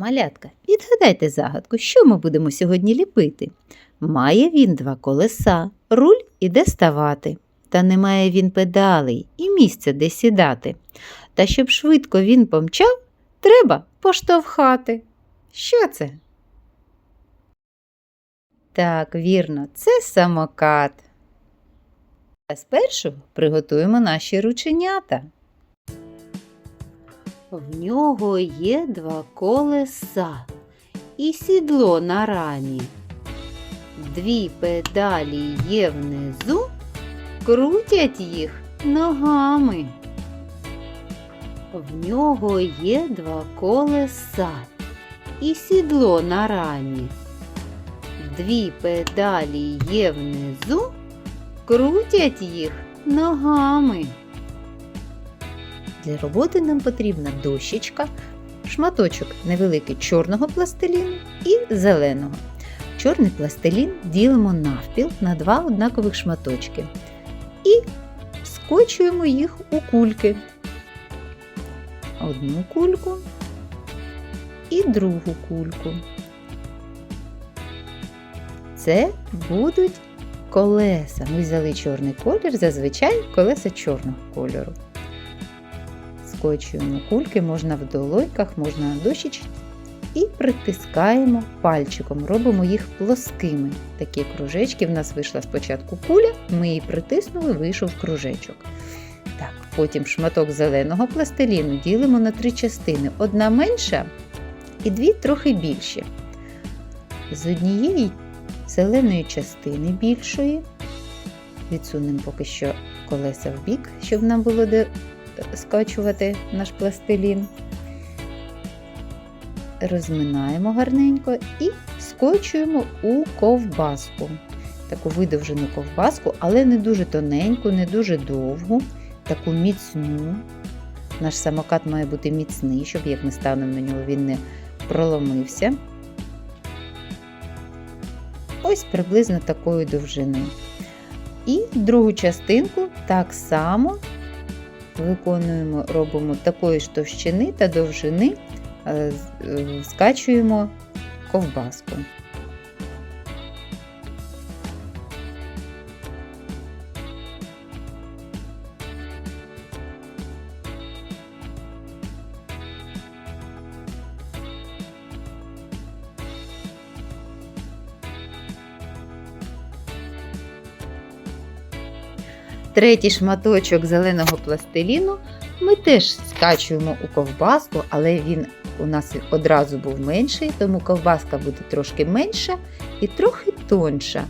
Малятка, відгадайте загадку, що ми будемо сьогодні ліпити. Має він два колеса, руль і де ставати. Та не має він педалей і місця, де сідати. Та щоб швидко він помчав, треба поштовхати. Що це? Так, вірно, це самокат. А спершу приготуємо наші рученята. В нього є два колеса і сідло на рамі. Дві педалі є внизу, крутять їх ногами. В нього є два колеса і сідло на рамі. Дві педалі є внизу, крутять їх ногами. Для роботи нам потрібна дощечка, шматочок невеликий чорного пластиліну і зеленого. Чорний пластилін ділимо навпіл на два однакових шматочки і скочуємо їх у кульки. Одну кульку і другу кульку. Це будуть колеса. Ми взяли чорний колір, зазвичай колеса чорного кольору. Скочуємо кульки, можна в долоньках, можна на дощечці і притискаємо пальчиком, робимо їх плоскими. Такі кружечки в нас вийшла спочатку куля, ми її притиснули, вийшов кружечок. Так, потім шматок зеленого пластиліну ділимо на три частини: одна менша і дві трохи більші. З однієї зеленої частини більшої. Відсунемо поки що колеса в бік, щоб нам було де скачувати наш пластилін. Розминаємо гарненько і скочуємо у ковбаску. Таку видовжену ковбаску, але не дуже тоненьку, не дуже довгу, таку міцну. Наш самокат має бути міцний, щоб як ми станемо на нього, він не проломився. Ось приблизно такої довжини. І другу частинку так само виконуємо, робимо такої ж товщини та довжини, е, е, скачуємо ковбаску. Третій шматочок зеленого пластиліну ми теж скачуємо у ковбаску, але він у нас одразу був менший, тому ковбаска буде трошки менша і трохи тонша.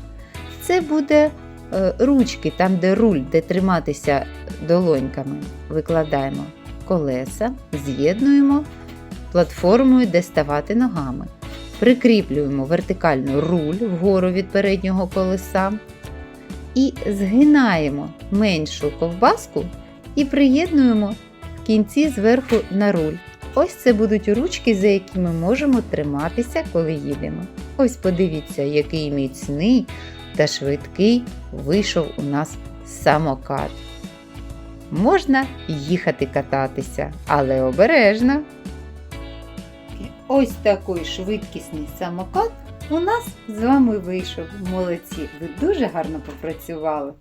Це буде е, ручки, там, де руль, де триматися долоньками. Викладаємо колеса, з'єднуємо платформою, де ставати ногами. Прикріплюємо вертикально руль вгору від переднього колеса і згинаємо меншу ковбаску і приєднуємо в кінці зверху на руль. Ось це будуть ручки, за які ми можемо триматися, коли їдемо. Ось подивіться, який міцний та швидкий вийшов у нас самокат. Можна їхати кататися, але обережно. Ось такий швидкісний самокат у нас з вами вийшов. Молодці! Ви дуже гарно попрацювали.